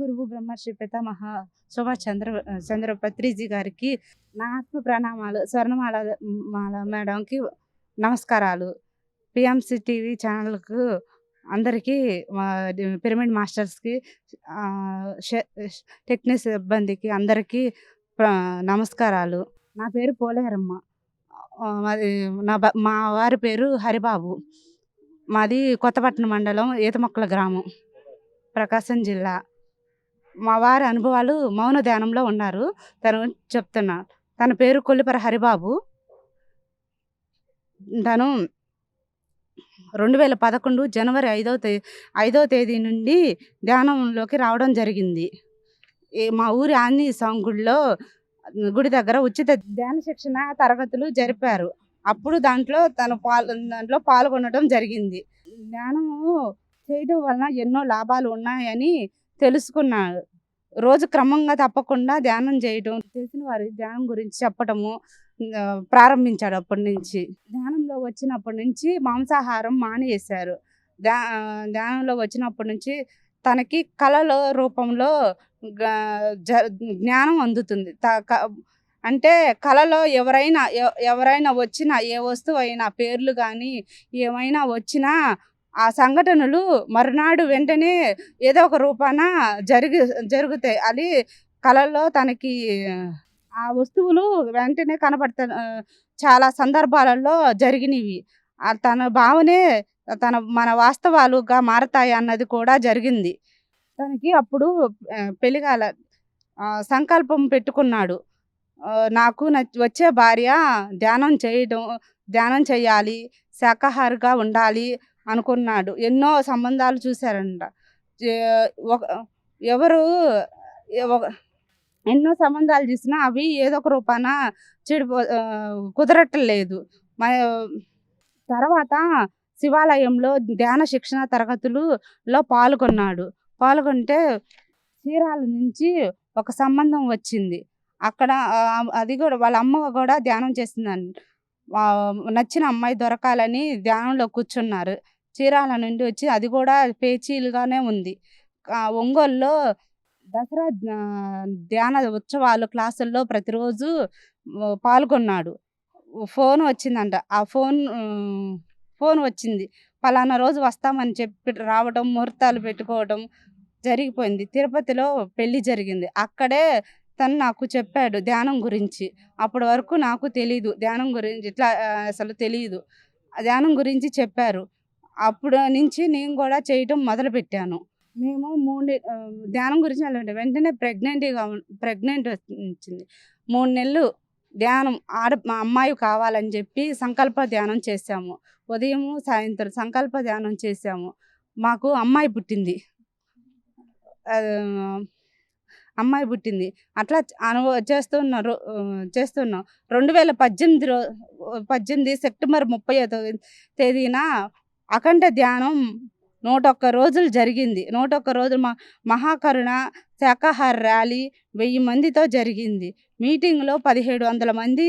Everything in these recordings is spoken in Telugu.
జగద్గురువు బ్రహ్మర్షి పితామహ సుభాష్ చంద్ర చంద్రపత్రిజీ గారికి నా ఆత్మ ప్రణామాలు స్వర్ణమాల మాల మేడంకి నమస్కారాలు. పిఎంసి టీవీ ఛానల్కు అందరికీ పిరమిడ్ మాస్టర్స్కి టెక్నిక్ సిబ్బందికి అందరికీ నమస్కారాలు. నా పేరు పోలేరమ్మ. మాది నా మా వారి పేరు హరిబాబు. మాది కొత్తపట్నం మండలం ఈతమొక్కల గ్రామం ప్రకాశం జిల్లా. మా వారి అనుభవాలు మౌన ధ్యానంలో ఉన్నారు. తను చెప్తున్నా తన పేరు కొల్లిపర హరిబాబు. తను రెండు వేల పదకొండు జనవరి ఐదవ తే ఐదవ తేదీ నుండి ధ్యానంలోకి రావడం జరిగింది. మా ఊరి ఆంజనేయ స్వామి గుడిలో గుడి దగ్గర ఉచిత ధ్యాన శిక్షణ తరగతులు జరిపారు. అప్పుడు దాంట్లో తను పాల్ దాంట్లో పాల్గొనడం జరిగింది. ధ్యానము చేయడం వలన ఎన్నో లాభాలు ఉన్నాయని తెలుసుకున్నాడు రోజు క్రమంగా తప్పకుండా ధ్యానం చేయడం తెలిసిన వారి ధ్యానం గురించి చెప్పటము ప్రారంభించాడు అప్పటి నుంచి. ధ్యానంలో వచ్చినప్పటి నుంచి మాంసాహారం మానేశారు. ధ్యా ధ్యానంలో వచ్చినప్పటి నుంచి తనకి కళల రూపంలో జ్ఞానం అందుతుంది. త- క- అంటే కళలో ఎవరైనా ఎవ- ఎవరైనా వచ్చినా ఏ వస్తువు అయినా పేర్లు కానీ ఏమైనా వచ్చినా ఆ సంఘటనలు మరునాడు వెంటనే ఏదో ఒక రూపాన జరిగి జరుగుతాయి. అది కళల్లో తనకి ఆ వస్తువులు వెంటనే కనబడతా చాలా సందర్భాలలో జరిగినవి. ఆ తన భావనే తన మన వాస్తవాలుగా మారతాయి అన్నది కూడా జరిగింది. తనకి అప్పుడు పెళ్ళిగాల సంకల్పం పెట్టుకున్నాడు. నాకు వచ్చే భార్య ధ్యానం చేయడం ధ్యానం చేయాలి శాకాహారిగా ఉండాలి అనుకున్నాడు. ఎన్నో సంబంధాలు చూశారంట. ఒక ఎవరు ఎన్నో సంబంధాలు చూసినా అవి ఏదో ఒక రూపాన చెడిపో కుదరట్లేదు. మ- తర్వాత శివాలయంలో ధ్యాన శిక్షణ తరగతులలో పాల్గొన్నాడు. పాల్గొంటే చీరాల నుంచి ఒక సంబంధం వచ్చింది. అక్కడ అది కూడా వాళ్ళ అమ్మ కూడా ధ్యానం చేసిందని నచ్చిన అమ్మాయి దొరకాలని ధ్యానంలో కూర్చున్నారు. చీరాల నుండి వచ్చి అది కూడా పేచీలుగానే ఉంది. ఒంగోలులో దసరా ధ్యాన ఉత్సవాలు క్లాసుల్లో ప్రతిరోజు పాల్గొన్నాడు. ఫోన్ వచ్చిందంట. ఆ ఫోన్ ఫోన్ వచ్చింది. పలానా రోజు వస్తామని చెప్పి రావడం ముహూర్తాలు పెట్టుకోవడం జరిగిపోయింది. తిరుపతిలో పెళ్ళి జరిగింది. అక్కడే తను నాకు చెప్పాడు ధ్యానం గురించి. అప్పటి వరకు నాకు తెలియదు ధ్యానం గురించి ఇట్లా అసలు తెలియదు ధ్యానం గురించి చెప్పారు. అప్పుడు నుంచి నేను కూడా చేయటం మొదలుపెట్టాను. మేము మూడు ధ్యానం గురించి వెళ్ళండి వెంటనే ప్రెగ్నెంట్గా ప్రెగ్నెంట్ వచ్చింది. మూడు నెలలు ధ్యానం ఆడ మా అమ్మాయి కావాలని చెప్పి సంకల్ప ధ్యానం చేశాము. ఉదయం సాయంత్రం సంకల్ప ధ్యానం చేశాము. మాకు అమ్మాయి పుట్టింది. అమ్మాయి పుట్టింది. అట్లా అనుభవ చేస్తున్నారు చేస్తున్నాం. రెండు వేల పద్దెనిమిది రో పద్దెనిమిది సెప్టెంబర్ ముప్పై తేదీన అఖండ ధ్యానం నూట ఒక్క రోజులు జరిగింది. నూట ఒక్క రోజులు మా మహాకరుణ శాకాహార ర్యాలీ వెయ్యి మందితో జరిగింది. మీటింగ్లో పదిహేడు వందల మంది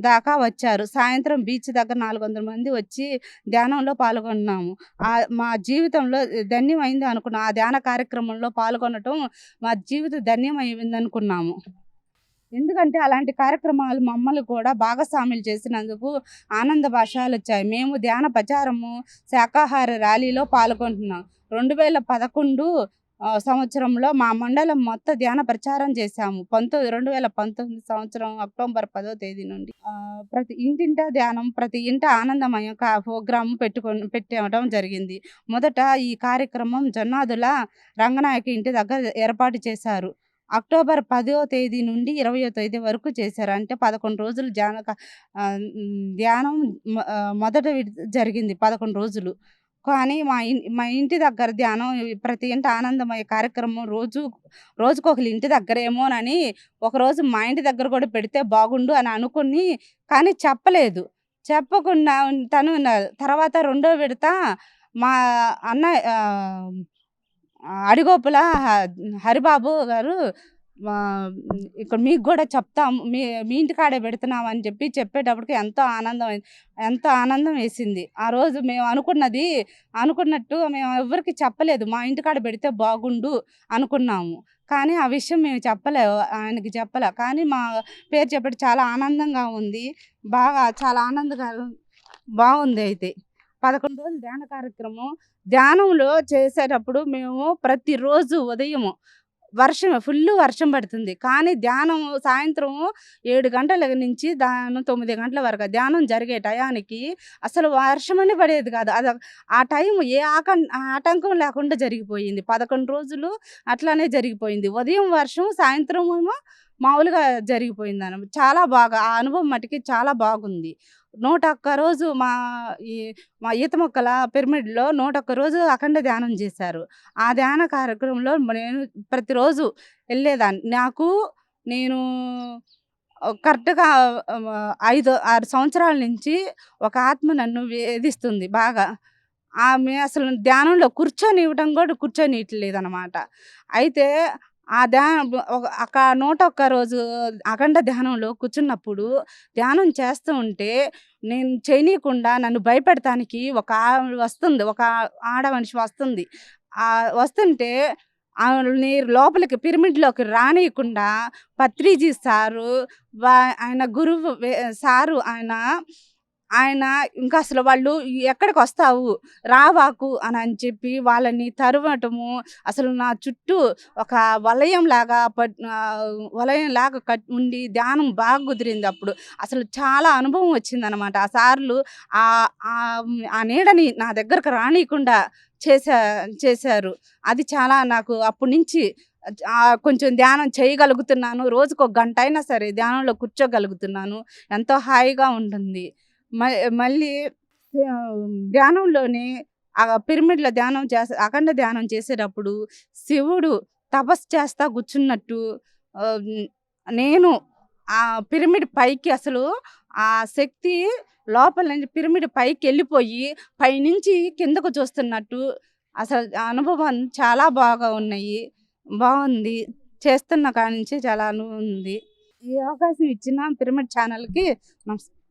దాకా వచ్చారు. సాయంత్రం బీచ్ దగ్గర నాలుగు వందల మంది వచ్చి ధ్యానంలో పాల్గొన్నాము. ఆ మా జీవితంలో ధన్యమైంది అనుకున్నాం. ఆ ధ్యాన కార్యక్రమంలో పాల్గొనటం మా జీవితం ధన్యమైంది అనుకున్నాము ఎందుకంటే అలాంటి కార్యక్రమాలు మమ్మల్ని కూడా భాగస్వాములు చేసినందుకు ఆనంద భాషలు వచ్చాయి. మేము ధ్యాన ప్రచారము శాకాహార ర్యాలీలో పాల్గొంటున్నాం. రెండు వేల పదకొండు సంవత్సరంలో మా మండలం మొత్తం ధ్యాన ప్రచారం చేశాము. పంతొమ్మిది రెండు వేల పంతొమ్మిది సంవత్సరం అక్టోబర్ పదో తేదీ నుండి. ప్రతి ఇంటింటా ధ్యానం ప్రతి ఇంట ఆనందమయం కా ప్రోగ్రామ్ పెట్టుకొని పెట్టడం జరిగింది. మొదట ఈ కార్యక్రమం జొన్నాదుల రంగనాయక ఇంటి దగ్గర ఏర్పాటు చేశారు. అక్టోబర్ పదో తేదీ నుండి ఇరవయో తేదీ వరకు చేశారు. అంటే పదకొండు రోజులు ధ్యాన ధ్యానం మొదట జరిగింది పదకొండు రోజులు. కానీ మా మా ఇంటి దగ్గర ధ్యానం ప్రతి ఇంటి ఆనందమయ్యే కార్యక్రమం రోజు రోజుకొకరి ఇంటి దగ్గరేమోనని ఒకరోజు మా ఇంటి దగ్గర కూడా పెడితే బాగుండు అని అనుకుని కానీ చెప్పలేదు. చెప్పకుండా తను ఉన్న- తర్వాత రెండో విడత మా అన్న అడిగోపుల హ- హరిబాబు గారు ఇక్కడ మీకు కూడా చెప్తాం మీ మీ ఇంటికాడే పెడుతున్నాం అని చెప్పి చెప్పేటప్పటికి ఎంతో ఆనందం అయింది. ఎంతో ఆనందం వేసింది. ఆ రోజు మేము అనుకున్నది అనుకున్నట్టు మేము ఎవరికి చెప్పలేదు మా ఇంటికాడ పెడితే బాగుండు అనుకున్నాము. కానీ ఆ విషయం మేము చెప్పలే ఆయనకి చెప్పలే. కానీ మా పేరు చెప్పడం చాలా ఆనందంగా ఉంది. బాగా చాలా ఆనందంగా బాగుంది అయితే. పదకొండు రోజులు ధ్యాన కార్యక్రమం. ధ్యానంలో చేసేటప్పుడు మేము ప్రతిరోజు ఉదయము వర్షం ఫుల్ వర్షం పడుతుంది. కానీ ధ్యానం సాయంత్రం ఏడు గంటల నుంచి ధ్యానం తొమ్మిది గంటల వరకు. ధ్యానం జరిగే టయానికి అసలు వర్షం అని పడేది కాదు. అది ఆ టైం ఏ ఆకం ఆటంకం లేకుండా జరిగిపోయింది. పదకొండు రోజులు అట్లానే జరిగిపోయింది. ఉదయం వర్షం సాయంత్రం ఏమో మామూలుగా జరిగిపోయింది అన్న చాలా బాగా ఆ అనుభవం మటుకి చాలా బాగుంది. నూట ఒక్క రోజు మా ఈ మా ఈత మొక్కల పిరమిడ్లో నూట ఒక్క రోజు అఖండ ధ్యానం చేశారు. ఆ ధ్యాన కార్యక్రమంలో నేను ప్రతిరోజు వెళ్ళేదాన్ని. నాకు నేను కరెక్ట్గా ఐదు ఆరు సంవత్సరాల నుంచి ఒక ఆత్మ నన్ను వేధిస్తుంది బాగా. ఆమె అసలు ధ్యానంలో కూర్చొని ఇవ్వడం కూడా కూర్చొని అనమాట అయితే ఆ ధ్యానం ఒక నూట ఒక్క రోజు అఖండ ధ్యానంలో కూర్చున్నప్పుడు ధ్యానం చేస్తూ ఉంటే నేను చేయనీయకుండా నన్ను భయపెడతానికి ఒక వస్తుంది ఒక ఆడ మనిషి వస్తుంది. ఆ వస్తుంటే ఆమెని లోపలికి పిరమిడ్లోకి రానియకుండా పత్రిజీ సారు ఆయన గురువు వే- సారు ఆయన ఆయన ఇంకా అసలు వాళ్ళు ఎక్కడికి వస్తావు? రావాకు అని అని చెప్పి వాళ్ళని తరవటము అసలు నా చుట్టూ ఒక వలయం లాగా పట్ వలయం లాగా కట్ ఉండి ధ్యానం బాగా కుదిరింది అప్పుడు. అసలు చాలా అనుభవం వచ్చింది అనమాట ఆ సార్లు ఆ ఆ- నీడని నా దగ్గరకు రానియకుండా చేసా చేశారు. అది చాలా నాకు అప్పటి నుంచి కొంచెం ధ్యానం చేయగలుగుతున్నాను. రోజుకు ఒక గంట అయినా సరే ధ్యానంలో కూర్చోగలుగుతున్నాను. ఎంతో హాయిగా ఉంటుంది. మళ్ళీ ధ్యానంలోనే ఆ పిరమిడ్లో ధ్యానం చేసే అఖండ ధ్యానం చేసేటప్పుడు శివుడు తపస్సు చేస్తా కూర్చున్నట్టు నేను ఆ పిరమిడ్ పైకి అసలు ఆ శక్తి లోపల నుంచి పిరమిడ్ పైకి వెళ్ళిపోయి పైనుంచి కిందకు చూస్తున్నట్టు అసలు అనుభవం చాలా బాగా ఉన్నాయి. బాగుంది. చేస్తున్న కాడి నుంచి చాలా అనుభవం ఉంది. ఈ అవకాశం ఇచ్చిన పిరమిడ్ ఛానల్కి నమస్కారం